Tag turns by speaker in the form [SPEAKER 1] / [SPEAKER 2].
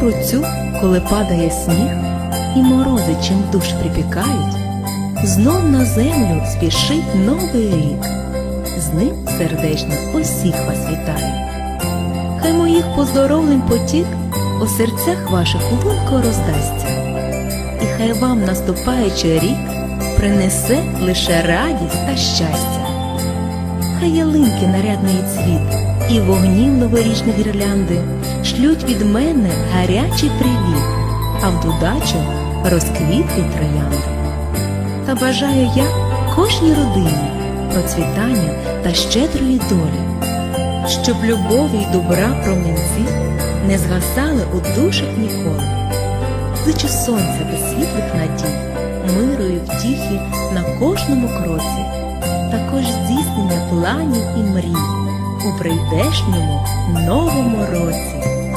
[SPEAKER 1] кінцю, коли падає сніг, і морози чим душ припікають, знов на землю спішить новий рік. З ним сердечно усіх вас вітаю. Хай моїх поздоровлень потік у серцях ваших лунко роздасться, і хай вам наступаючий рік принесе лише радість та щастя. Хай ялинки нарядний цвіт і вогні новорічні гірлянди шлють від мене гарячий привіт, а в додачу розквітлі троянди. Та бажаю я кожній родині процвітання та щедрої долі, щоб любові й добра промінці не згасали у душах ніколи. Зичу сонця та світлих надій, миру і втіхи на кожному кроці, також здійснення планів і мрій у прийдешньому новому році.